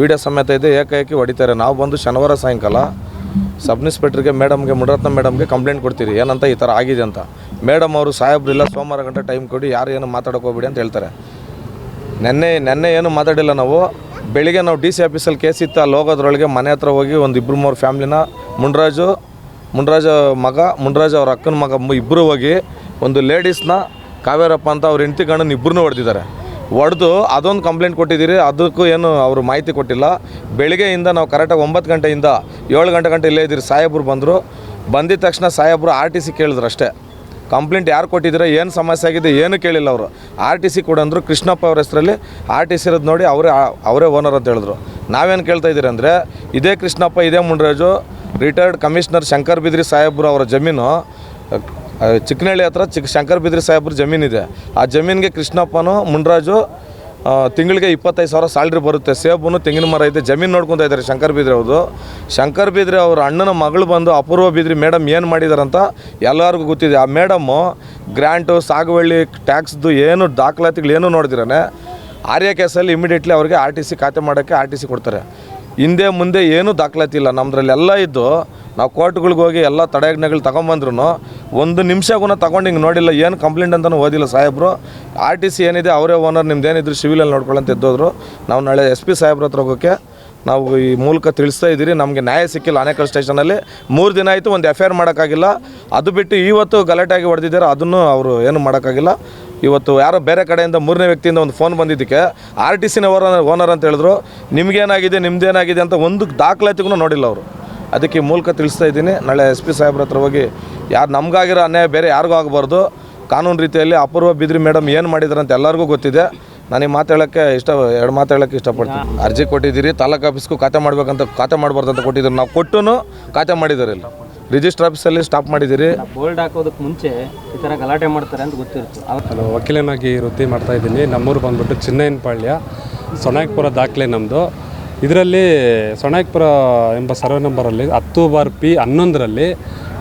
ವೀಡಿಯೋ ಸಮೇತ ಇದೆ, ಏಕಾಏಕಿ ಹೊಡಿತಾರೆ. ನಾವು ಬಂದು ಶನಿವಾರ ಸಾಯಂಕಾಲ ಸಬ್ ಇನ್ಸ್ಪೆಕ್ಟ್ರಿಗೆ, ಮೇಡಮ್ಗೆ ಮುಡರತ್ನ ಮೇಡಮ್ಗೆ ಕಂಪ್ಲೇಂಟ್ ಕೊಡ್ತೀರಿ. ಏನಂತ ಈ ಥರ ಆಗಿದೆ ಅಂತ. ಮೇಡಮ್ ಅವರು ಸಾಹೇಬ್ರಿಲ್ಲ ಸೋಮವಾರ ಗಂಟೆ ಟೈಮ್ ಕೊಡಿ, ಯಾರು ಏನು ಮಾತಾಡೋಕೆ ಹೋಗ್ಬಿಡಿ ಅಂತ ಹೇಳ್ತಾರೆ. ನೆನ್ನೆ ನೆನ್ನೆ ಏನು ಮಾತಾಡಿಲ್ಲ ನಾವು. ಬೆಳಿಗ್ಗೆ ನಾವು ಡಿ ಸಿ ಆಫೀಸಲ್ಲಿ ಕೇಸ್ ಇತ್ತು, ಅಲ್ಲಿ ಹೋಗೋದ್ರೊಳಗೆ ಮನೆ ಹತ್ರ ಹೋಗಿ ಒಂದು ಇಬ್ಬರು ಮೂರು ಫ್ಯಾಮ್ಲಿನ ಮುನ್ರಾಜು, ಮುನ್ರಾಜ ಮಗ, ಮುನ್ರಾಜ್ ಅವ್ರ ಅಕ್ಕನ ಮಗ ಇಬ್ಬರು ಹೋಗಿ ಒಂದು ಲೇಡೀಸ್ನ ಕಾವೇರಪ್ಪ ಅಂತ ಅವ್ರ ಹೆಂಡತಿ ಗಂಡನ ಇಬ್ಬರನ್ನೂ ಹೊಡೆದಿದ್ದಾರೆ. ಹೊಡೆದು ಅದೊಂದು ಕಂಪ್ಲೇಂಟ್ ಕೊಟ್ಟಿದ್ದೀರಿ, ಅದಕ್ಕೂ ಏನು ಅವರು ಮಾಹಿತಿ ಕೊಟ್ಟಿಲ್ಲ. ಬೆಳಗ್ಗೆಯಿಂದ ನಾವು ಕರೆಕ್ಟಾಗಿ ಒಂಬತ್ತು ಗಂಟೆಯಿಂದ ಏಳು ಗಂಟೆ ಗಂಟೆ ಇಲ್ಲೇ ಇದ್ದೀರಿ, ಸಾಹೇಬ್ರು ಬಂದರು. ಬಂದಿದ ತಕ್ಷಣ ಸಾಹೇಬ್ರು ಆರ್ ಟಿ ಸಿ ಕೇಳಿದ್ರು ಅಷ್ಟೇ. ಕಂಪ್ಲೇಂಟ್ ಯಾರು ಕೊಟ್ಟಿದ್ದೀರಾ, ಏನು ಸಮಸ್ಯೆ ಆಗಿದೆ ಏನು ಕೇಳಿಲ್ಲ ಅವರು. ಆರ್ ಟಿ ಸಿ ಕೊಡಂದ್ರು ಕೃಷ್ಣಪ್ಪ ಅವ್ರ ಹೆಸರಲ್ಲಿ ಆರ್ ಟಿ ಸಿ ಇರೋದು ನೋಡಿ ಅವರೇ ಅವರೇ ಓನರ್ ಅಂತ ಹೇಳಿದ್ರು. ನಾವೇನು ಕೇಳ್ತಾ ಇದ್ದೀರಿ ಅಂದರೆ, ಇದೇ ಕೃಷ್ಣಪ್ಪ, ಇದೇ ಮುಂಡ್ರಾಜು ರಿಟೈರ್ಡ್ ಕಮಿಷನರ್ ಶಂಕರ್ ಬಿದ್ರಿ ಸಾಹೇಬ್ರು ಅವರ ಜಮೀನು ಚಿಕ್ಕನಹಳ್ಳಿ ಹತ್ರ ಚಿಕ್ಕ ಶಂಕರ್ ಬಿದ್ರಿ ಸಾಹೇಬ್ರ ಜಮೀನಿದೆ. ಆ ಜಮೀನಿಗೆ ಕೃಷ್ಣಪ್ಪನು ಮುಂಡ್ರಾಜು ತಿಂಗಳಿಗೆ ಇಪ್ಪತ್ತೈದು ಸಾವಿರ ಸ್ಯಾಲ್ರಿ ಬರುತ್ತೆ. ಸೇಬುನು ತೆಂಗಿನ ಮರ ಇದೆ. ಜಮೀನು ನೋಡ್ಕೊತಾ ಇದ್ದಾರೆ ಶಂಕರ್ ಬಿದ್ರಿ ಅವರು. ಶಂಕರ್ ಬಿದ್ರಿ ಅವ್ರ ಅಣ್ಣನ ಮಗಳು ಬಂದು ಅಪೂರ್ವ ಬಿದ್ರಿ, ಮೇಡಮ್, ಏನು ಮಾಡಿದಾರಂತ ಎಲ್ಲರಿಗೂ ಗೊತ್ತಿದೆ. ಆ ಮೇಡಮ್ಮು ಗ್ರ್ಯಾಂಟು, ಸಾಗುವಳ್ಳಿ ಟ್ಯಾಕ್ಸ್ದು ಏನು ದಾಖಲಾತಿಗಳು ಏನು ನೋಡಿದಿರಾನೆ, ಆರ್ಯ ಕೇಸಲ್ಲಿ ಇಮಿಡಿಯೇಟ್ಲಿ ಅವ್ರಿಗೆ ಆರ್ ಖಾತೆ ಮಾಡೋಕ್ಕೆ ಆರ್ ಟಿ ಸಿ ಕೊಡ್ತಾರೆ. ಹಿಂದೆ ಮುಂದೆ ಏನೂ ದಾಖಲಾತಿ ಇಲ್ಲ. ನಮ್ಮದ್ರಲ್ಲಿ ಎಲ್ಲ ಇದ್ದು ನಾವು ಕೋರ್ಟ್ಗಳಿಗೆ ಹೋಗಿ ಎಲ್ಲ ತಡೆಯಾಜ್ಞೆಗಳು ತಗೊಂಬಂದ್ರು ಒಂದು ನಿಮಿಷಗೂ ತಗೊಂಡು ಹಿಂಗೆ ನೋಡಿಲ್ಲ. ಏನು ಕಂಪ್ಲೇಂಟ್ ಅಂತಲೂ ಓದಿಲ್ಲ ಸಾಹೇಬರು. ಆರ್ ಟಿ ಸಿ ಏನಿದೆ ಅವರೇ ಓನರ್, ನಿಮ್ದು ಏನಿದ್ರು ಸಿವಿಲಲ್ಲಿ ನೋಡ್ಕೊಳ್ಳಂತ ಇದ್ದೋದ್ರು. ನಾವು ನಾಳೆ ಎಸ್ ಪಿ ಸಾಹೇಬ್ರ ಹತ್ರ ಹೋಗೋಕ್ಕೆ ನಾವು ಈ ಮೂಲಕ ತಿಳಿಸ್ತಾ ಇದ್ದೀರಿ. ನಮಗೆ ನ್ಯಾಯ ಸಿಕ್ಕಿಲ್ಲ ಆನೇಕಲ್ ಸ್ಟೇಷನಲ್ಲಿ. ಮೂರು ದಿನ ಆಯಿತು, ಒಂದು ಎಫ್ ಐ ಆರ್ ಮಾಡೋಕ್ಕಾಗಿಲ್ಲ. ಅದು ಬಿಟ್ಟು ಇವತ್ತು ಗಲಾಟೆಯಾಗಿ ಹೊಡೆದಿದ್ದಾರೆ. ಅದನ್ನು ಅವರು ಏನು ಮಾಡೋಕ್ಕಾಗಿಲ್ಲ. ಇವತ್ತು ಯಾರೋ ಬೇರೆ ಕಡೆಯಿಂದ ಮೂರನೇ ವ್ಯಕ್ತಿಯಿಂದ ಒಂದು ಫೋನ್ ಬಂದಿದ್ದಕ್ಕೆ ಆರ್ ಟಿ ಸಿನ ಓನರ್ ಅಂತ ಹೇಳಿದ್ರು, ನಿಮಗೇನಾಗಿದೆ ನಿಮ್ಮದೇನಾಗಿದೆ ಅಂತ ಒಂದು ದಾಖಲಾತಿಗೂ ನೋಡಿಲ್ಲ ಅವರು. ಅದಕ್ಕೆ ಮೂಲಕ ತಿಳಿಸ್ತಾ ಇದ್ದೀನಿ. ನಾಳೆ ಎಸ್ ಪಿ ಸಾಹೇಬ್ರ ಹತ್ರ ಹೋಗಿ, ಯಾರು ನಮಗಾಗಿರೋ ಅನ್ಯಾಯ ಬೇರೆ ಯಾರಿಗೂ ಆಗಬಾರ್ದು. ಕಾನೂನು ರೀತಿಯಲ್ಲಿ ಅಪೂರ್ವ ಬಿದ್ರಿ ಮೇಡಮ್ ಏನು ಮಾಡಿದಾರೆ ಅಂತ ಎಲ್ಲರಿಗೂ ಗೊತ್ತಿದೆ. ನಾನು ಈ ಮಾತಾಡೋಕ್ಕೆ ಇಷ್ಟ, ಎರಡು ಮಾತಾಡೋಕ್ಕೆ ಇಷ್ಟಪಡ್ತೀನಿ. ಅರ್ಜಿ ಕೊಟ್ಟಿದ್ದೀರಿ, ತಾಲೂಕು ಆಫೀಸ್ಗೂ ಖಾತೆ ಮಾಡಬೇಕಂತ, ಖಾತೆ ಮಾಡಬಾರ್ದು ಅಂತ ಕೊಟ್ಟಿದ್ದೀರಿ. ನಾವು ಕೊಟ್ಟು ಖಾತೆ ಮಾಡಿದ್ದಾರೆ ಇಲ್ಲಿ. ರಿಜಿಸ್ಟರ್ ಆಫೀಸಲ್ಲಿ ಸ್ಟಾಪ್ ಮಾಡಿದ್ದೀರಿ. ಬೋಲ್ಡ್ ಹಾಕೋದಕ್ಕೆ ಮುಂಚೆ ಈ ಥರ ಗಲಾಟೆ ಮಾಡ್ತಾರೆ ಅಂತ ಗೊತ್ತಿರುತ್ತೆ. ಹಲೋ ನಾನು ವಕೀಲನಾಗಿ ವೃತ್ತಿ ಮಾಡ್ತಾ ಇದ್ದೀನಿ. ನಮ್ಮೂರು ಬಂದ್ಬಿಟ್ಟು ಚಿನ್ನಯನಪಾಳ್ಯ ಸೊನಾಯಕ್ಪುರ ದಾಖಲೆ ನಮ್ಮದು ಇದರಲ್ಲಿ ಸೊನಾಯಕ್ಪುರ ಎಂಬ ಸರ್ವೆ ನಂಬರಲ್ಲಿ ಹತ್ತು ಬಾರ್ ಪಿ ಹನ್ನೊಂದರಲ್ಲಿ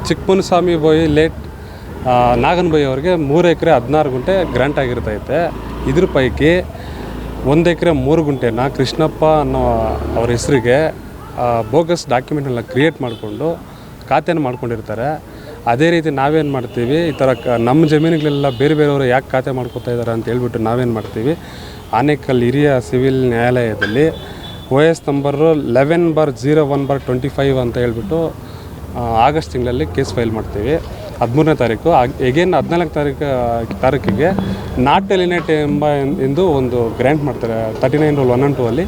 ಚಿಕ್ಕಮನಸ್ವಾಮಿ ಬೋಯಿ ಲೇಟ್ ನಾಗನ್ ಅವರಿಗೆ ಮೂರು ಎಕರೆ ಹದಿನಾರು ಗುಂಟೆ ಗ್ರ್ಯಾಂಟ್ ಆಗಿರ್ತೈತೆ. ಇದ್ರ ಪೈಕಿ ಒಂದು ಎಕರೆ ಮೂರು ಗುಂಟೆನ ಕೃಷ್ಣಪ್ಪ ಅನ್ನೋ ಅವರ ಹೆಸರಿಗೆ ಬೋಗಸ್ ಡಾಕ್ಯುಮೆಂಟೆಲ್ಲ ಕ್ರಿಯೇಟ್ ಮಾಡಿಕೊಂಡು ಖಾತೆನ ಮಾಡ್ಕೊಂಡಿರ್ತಾರೆ. ಅದೇ ರೀತಿ ನಾವೇನು ಮಾಡ್ತೀವಿ, ಈ ಥರ ಕ, ನಮ್ಮ ಜಮೀನುಗಳೆಲ್ಲ ಬೇರೆ ಬೇರೆಯವರು ಯಾಕೆ ಖಾತೆ ಮಾಡ್ಕೊತಾ ಇದ್ದಾರೆ ಅಂತ ಹೇಳ್ಬಿಟ್ಟು ನಾವೇನು ಮಾಡ್ತೀವಿ, ಆನೇಕಲ್ ಹಿರಿಯ ಸಿವಿಲ್ ನ್ಯಾಯಾಲಯದಲ್ಲಿ O S number eleven bar zero one bar twenty five ಅಂತ ಹೇಳ್ಬಿಟ್ಟು ಆಗಸ್ಟ್ ತಿಂಗಳಲ್ಲಿ ಕೇಸ್ ಫೈಲ್ ಮಾಡ್ತೀವಿ. ಹದಿಮೂರನೇ ತಾರೀಕು ಎಗೇನ್ ಹದಿನಾಲ್ಕು ತಾರೀಕು, ತಾರೀಕಿಗೆ ನಾಟ್ ಎಲಿನೇಟ್ ಎಂಬ ಎಂದು ಒಂದು ಗ್ರ್ಯಾಂಟ್ ಮಾಡ್ತಾರೆ, thirty nine rule one and two ಅಲ್ಲಿ.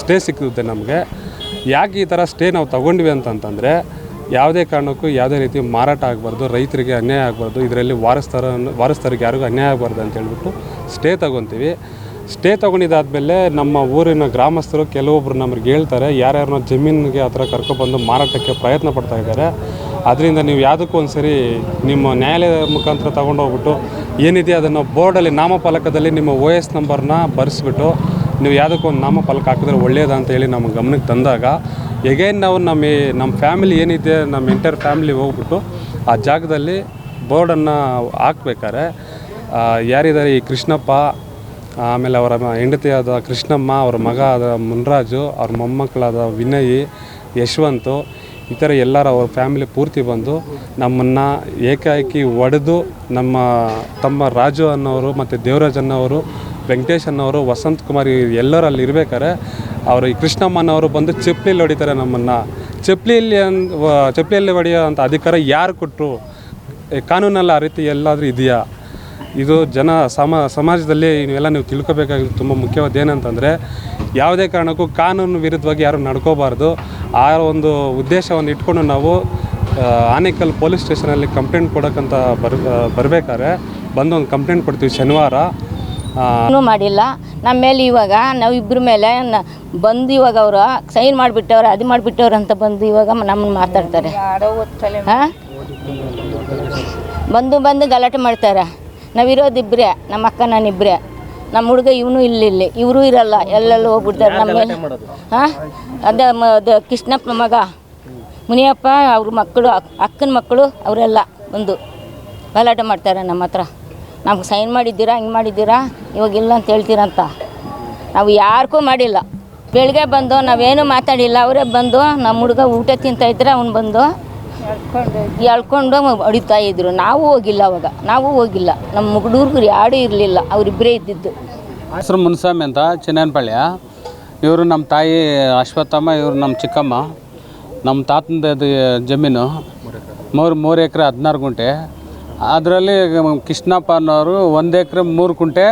ಸ್ಟೇ ಸಿಕ್ಕುತ್ತೆ ನಮಗೆ. ಯಾಕೆ ಈ ಥರ ಸ್ಟೇ ನಾವು ತೊಗೊಂಡ್ವಿ ಅಂತಂತಂದರೆ ಯಾವುದೇ ಕಾರಣಕ್ಕೂ ಯಾವುದೇ ರೀತಿ ಮಾರಾಟ ಆಗಬಾರ್ದು, ರೈತರಿಗೆ ಅನ್ಯಾಯ ಆಗಬಾರ್ದು, ಇದರಲ್ಲಿ ವಾರಸ್ತರ ವಾರಸ್ದಾರಿಗೆ ಯಾರಿಗೂ ಅನ್ಯಾಯ ಆಗಬಾರ್ದು ಅಂತ ಹೇಳ್ಬಿಟ್ಟು ಸ್ಟೇ ತಗೊತೀವಿ. ಸ್ಟೇ ತೊಗೊಂಡಿದ್ದಾದಮೇಲೆ ನಮ್ಮ ಊರಿನ ಗ್ರಾಮಸ್ಥರು ಕೆಲವೊಬ್ಬರು ನಮಗೆ ಹೇಳ್ತಾರೆ, ಯಾರ್ಯಾರನ್ನ ಜಮೀನಿಗೆ ಹತ್ರ ಕರ್ಕೊಬಂದು ಮಾರಾಟಕ್ಕೆ ಪ್ರಯತ್ನ ಪಡ್ತಾ ಇದ್ದಾರೆ. ಅದರಿಂದ ನೀವು ಯಾವುದಕ್ಕೂ ಒಂದು ಸರಿ ನಿಮ್ಮ ನ್ಯಾಯಾಲಯದ ಮುಖಾಂತರ ತೊಗೊಂಡೋಗ್ಬಿಟ್ಟು ಏನಿದೆ ಅದನ್ನು ಬೋರ್ಡಲ್ಲಿ ನಾಮಫಲಕದಲ್ಲಿ ನಿಮ್ಮ ಓ ಎಸ್ ನಂಬರ್ನ ಬರೆಸ್ಬಿಟ್ಟು ನೀವು ಯಾವುದಕ್ಕೂ ಒಂದು ನಾಮಫಲಕ ಹಾಕಿದ್ರೆ ಒಳ್ಳೆಯದ ಅಂತ ಹೇಳಿ ನಮ್ಮ ಗಮನಕ್ಕೆ ತಂದಾಗ ಎಗೈನ್ ನಾವು ನಮ್ಮ ನಮ್ಮ ಫ್ಯಾಮಿಲಿ ಏನಿದೆ, ನಮ್ಮ ಎಂಟೈರ್ ಫ್ಯಾಮಿಲಿ ಹೋಗ್ಬಿಟ್ಟು ಆ ಜಾಗದಲ್ಲಿ ಬೋರ್ಡನ್ನು ಹಾಕ್ಬೇಕಾರೆ ಯಾರಿದ್ದಾರೆ ಈ ಕೃಷ್ಣಪ್ಪ, ಆಮೇಲೆ ಅವರ ಹೆಂಡತಿಯಾದ ಕೃಷ್ಣಮ್ಮ, ಅವ್ರ ಮಗ ಆದ ಮುನ್ರಾಜು, ಅವ್ರ ಮೊಮ್ಮಕ್ಕಳಾದ ವಿನಯ್, ಯಶವಂತು, ಈ ಥರ ಎಲ್ಲರ ಅವ್ರ ಫ್ಯಾಮಿಲಿ ಪೂರ್ತಿ ಬಂದು ನಮ್ಮನ್ನು ಏಕಾಏಕಿ ಒಡೆದು ನಮ್ಮ ತಮ್ಮ ರಾಜು ಅನ್ನೋರು ಮತ್ತು ದೇವರಾಜ್ ಅನ್ನೋರು ವೆಂಕಟೇಶ್ ಅನ್ನೋರು, ವಸಂತ್ ಕುಮಾರ್ ಎಲ್ಲರೂ ಅಲ್ಲಿ ಇರ್ಬೇಕಾರೆ ಅವರು ಈ ಕೃಷ್ಣಮ್ಮನವರು ಬಂದು ಚಪ್ಪಲಿಯಲ್ಲಿ ಹೊಡಿತಾರೆ ನಮ್ಮನ್ನು. ಚಪ್ಪಲಿಯಲ್ಲಿ ಅನ್ ಚಪ್ಪಲಿಯಲ್ಲಿ ಹೊಡೆಯೋ ಅಧಿಕಾರ ಯಾರು ಕೊಟ್ಟರು ಕಾನೂನಲ್ಲಿ ಆ ರೀತಿ ಎಲ್ಲಾದರೂ ಇದೆಯಾ? ಇದು ಜನ ಸಮ, ಸಮಾಜದಲ್ಲಿ ಇವೆಲ್ಲ ನೀವು ತಿಳ್ಕೊಬೇಕಾಗಿದ್ದು ತುಂಬ ಮುಖ್ಯವಾದ ಏನಂತಂದರೆ, ಯಾವುದೇ ಕಾರಣಕ್ಕೂ ಕಾನೂನು ವಿರುದ್ಧವಾಗಿ ಯಾರು ನಡ್ಕೋಬಾರ್ದು. ಆ ಒಂದು ಉದ್ದೇಶವನ್ನು ಇಟ್ಕೊಂಡು ನಾವು ಆನೇಕಲ್ ಪೊಲೀಸ್ ಸ್ಟೇಷನಲ್ಲಿ ಕಂಪ್ಲೇಂಟ್ ಕೊಡೋಕ್ಕಂತ ಬರ್ ಬರಬೇಕಾದ್ರೆ ಬಂದು ಒಂದು ಕಂಪ್ಲೇಂಟ್ ಕೊಡ್ತೀವಿ ಶನಿವಾರ. ಏನೂ ಮಾಡಿಲ್ಲ. ನಮ್ಮ ಮೇಲೆ ಇವಾಗ ನಾವು ಮೇಲೆ ಬಂದು ಇವಾಗ ಅವರು ಸೈನ್ ಮಾಡಿಬಿಟ್ಟವ್ರು, ಅದು ಮಾಡಿಬಿಟ್ಟವ್ರು ಅಂತ ಬಂದು ಇವಾಗ ನಮ್ಮನ್ನು ಮಾತಾಡ್ತಾರೆ ಹಾಂ? ಬಂದು ಬಂದು ಗಲಾಟೆ ಮಾಡ್ತಾರೆ. ನಾವಿರೋದು ಇಬ್ಬರೇ ನಮ್ಮ ಅಕ್ಕ ನಾನು ಇಬ್ಬರೇ ನಮ್ಮ ಹುಡುಗ ಇವನು ಇಲ್ಲಿ ಇವರು ಇರಲ್ಲ, ಎಲ್ಲೆಲ್ಲ ಹೋಗ್ಬಿಡ್ತಾರೆ ನಮ್ಮ ಮೇಲೆ. ಹಾಂ? ಅದೇ ಅದು ಕೃಷ್ಣಪ್ಪನ ಮಗ. ಮುನಿಯಪ್ಪ ಅವ್ರ ಮಕ್ಕಳು ಅಕ್ಕನ ಮಕ್ಕಳು ಅವರೆಲ್ಲ ಬಂದು ಗಲಾಟೆ ಮಾಡ್ತಾರೆ ನಮ್ಮ ಹತ್ರ. ನಮ್ಗೆ ಸೈನ್ ಮಾಡಿದ್ದೀರಾ, ಹಿಂಗೆ ಮಾಡಿದ್ದೀರಾ, ಇವಾಗ ಇಲ್ಲ ಅಂತ ಹೇಳ್ತೀರಂತ. ನಾವು ಯಾರಿಗೂ ಮಾಡಿಲ್ಲ. ಬೆಳಗ್ಗೆ ಬಂದು ನಾವೇನು ಮಾತಾಡಿಲ್ಲ, ಅವರೇ ಬಂದು ನಮ್ಮ ಹುಡುಗ ಊಟ ತಿಂತಾ ಇದ್ರೆ ಅವ್ನು ಬಂದು ಎಳ್ಕೊಂಡು ಹೊಡಿತಾ ಇದ್ರು. ನಾವು ಹೋಗಿಲ್ಲ ಅವಾಗ. ನಾವು ಹೋಗಿಲ್ಲ. ನಮ್ಮ ಹುಡುಗರು ಯಾರೂ ಇರಲಿಲ್ಲ. ಅವರಿಬ್ಬರೇ ಇದ್ದಿದ್ದು. ಹೆಸರು ಮುನ್ಸ್ವಾಮಿ ಅಂತ ಚಿನ್ನಪಾಳ್ಯ ಇವರು ನಮ್ಮ ತಾಯಿ ಅಶ್ವತ್ಥಮ್ಮ, ಇವರು ನಮ್ಮ ಚಿಕ್ಕಮ್ಮ. ನಮ್ಮ ತಾತಂದು ಅದು ಜಮೀನು. ಮೂರು ಮೂರು ಎಕರೆ ಹದಿನಾರು ಗುಂಟೆ. ಅದರಲ್ಲಿ ಕೃಷ್ಣಪ್ಪ ಅನ್ನೋರು ಒಂದು ಎಕರೆ ಮೂರು ಕುಂಟೆ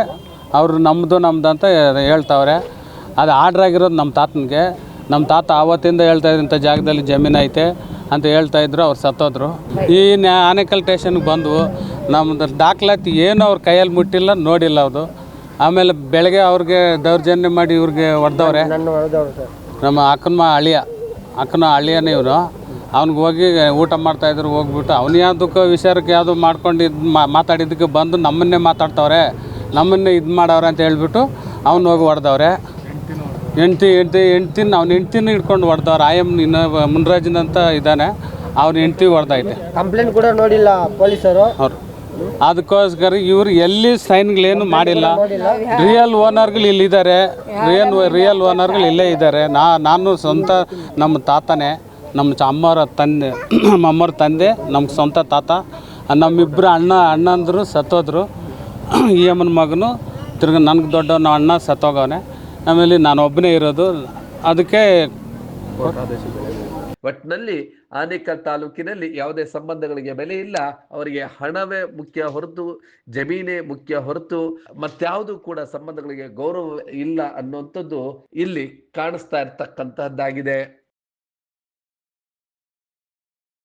ಅವರು ನಮ್ಮದು ನಮ್ದು ಅಂತ ಹೇಳ್ತವ್ರೆ. ಅದು ಆರ್ಡ್ರ್ ಆಗಿರೋದು ನಮ್ಮ ತಾತನಿಗೆ. ನಮ್ಮ ತಾತ ಆವತ್ತಿಂದ ಹೇಳ್ತಾ ಇದ್ದಂಥ ಜಾಗದಲ್ಲಿ ಜಮೀನು ಐತೆ ಅಂತ ಹೇಳ್ತಾ ಇದ್ರು ಅವ್ರು ಸತ್ತೋದ್ರು. ಈ ಆನೇಕಲ್ ಸ್ಟೇಷನ್ಗೆ ಬಂದು ನಮ್ಮದು ದಾಖಲಾತಿ ಏನು ಅವ್ರ ಕೈಯಲ್ಲಿ ಮುಟ್ಟಿಲ್ಲ ನೋಡಿಲ್ಲ ಅದು ಆಮೇಲೆ ಬೆಳಗ್ಗೆ ಅವ್ರಿಗೆ ದೌರ್ಜನ್ಯ ಮಾಡಿ ಇವ್ರಿಗೆ ಹೊಡೆದವ್ರೆ. ನಮ್ಮ ಅಕ್ಕನ ಅಳಿಯ ಅಕ್ಕನ ಅಳಿಯನೇ ಇವನು ಅವ್ನಿಗೆ ಹೋಗಿ ಊಟ ಮಾಡ್ತಾಯಿದ್ರು ಹೋಗ್ಬಿಟ್ಟು ಅವ್ನು ಯಾವುದಕ್ಕೂ ವಿಚಾರಕ್ಕೆ ಯಾವುದು ಮಾಡ್ಕೊಂಡು ಇದು ಮಾತಾಡಿದ್ದಕ್ಕೆ ಬಂದು ನಮ್ಮನ್ನೇ ಮಾತಾಡ್ತವ್ರೆ ನಮ್ಮನ್ನೇ ಇದು ಮಾಡವ್ರೆ ಅಂತ ಹೇಳ್ಬಿಟ್ಟು ಅವ್ನು ಹೋಗಿ ಹೊಡೆದವ್ರೆ. ಹೆಂಡ್ತಿ ಹೆಂಡ್ತಿ ಹೆಂಡ್ತಿನ ಅವ್ನ ಹೆಂಡ್ತಿನ ಹಿಡ್ಕೊಂಡು ಹೊಡೆದವ್ರೆ. ಆಯಮ್ ಇನ್ನು ಮುನ್ರಾಜನ್ ಅಂತ ಇದ್ದಾನೆ ಅವ್ನ ಹೆಂಡ್ತಿ ಹೊಡೆದೈತೆ. ಕಂಪ್ಲೇಂಟ್ ಕೂಡ ನೋಡಿಲ್ಲ ಪೊಲೀಸರು. ಅವ್ರು. ಅದಕ್ಕೋಸ್ಕರ ಇವ್ರು ಎಲ್ಲಿ ಸೈನ್ಗಳೇನು ಮಾಡಿಲ್ಲ. ರಿಯಲ್ ಓನರ್ಗಳು ಇಲ್ಲಿದ್ದಾರೆ. ರಿಯಲ್ ರಿಯಲ್ ಓನರ್ಗಳು ಇಲ್ಲೇ ಇದ್ದಾರೆ. ನಾ ನಾನು ಸ್ವಂತ ನಮ್ಮ ತಾತನೇ. ನಮ್ಮ ಅಮ್ಮರ ತಂದೆ, ನಮ್ಮ ಅಮ್ಮವ್ರ ತಂದೆ, ನಮ್ಮ ಸ್ವಂತ ತಾತ ನಮ್ಮಿಬ್ಬರು ಅಣ್ಣ, ಅಣ್ಣಂದರು ಸತ್ತೋದ್ರು. ಈ ಅಮ್ಮನ ಮಗನು ತಿರ್ಗಿ ನನಗೆ ದೊಡ್ಡವನ ಅಣ್ಣ ಸತ್ತೋಗವನೆ. ಆಮೇಲೆ ನಾನು ಒಬ್ಬನೇ ಇರೋದು. ಅದಕ್ಕೆ ಒಟ್ಟಿನಲ್ಲಿ ಆನೇಕಲ್ ತಾಲೂಕಿನಲ್ಲಿ ಯಾವುದೇ ಸಂಬಂಧಗಳಿಗೆ ಬೆಲೆ ಇಲ್ಲ. ಅವರಿಗೆ ಹಣವೇ ಮುಖ್ಯ ಹೊರತು, ಜಮೀನೇ ಮುಖ್ಯ ಹೊರತು, ಮತ್ಯಾವುದು ಕೂಡ ಸಂಬಂಧಗಳಿಗೆ ಗೌರವ ಇಲ್ಲ ಅನ್ನುವಂಥದ್ದು ಇಲ್ಲಿ ಕಾಣಿಸ್ತಾ ಇರ್ತಕ್ಕಂತಹದ್ದಾಗಿದೆ.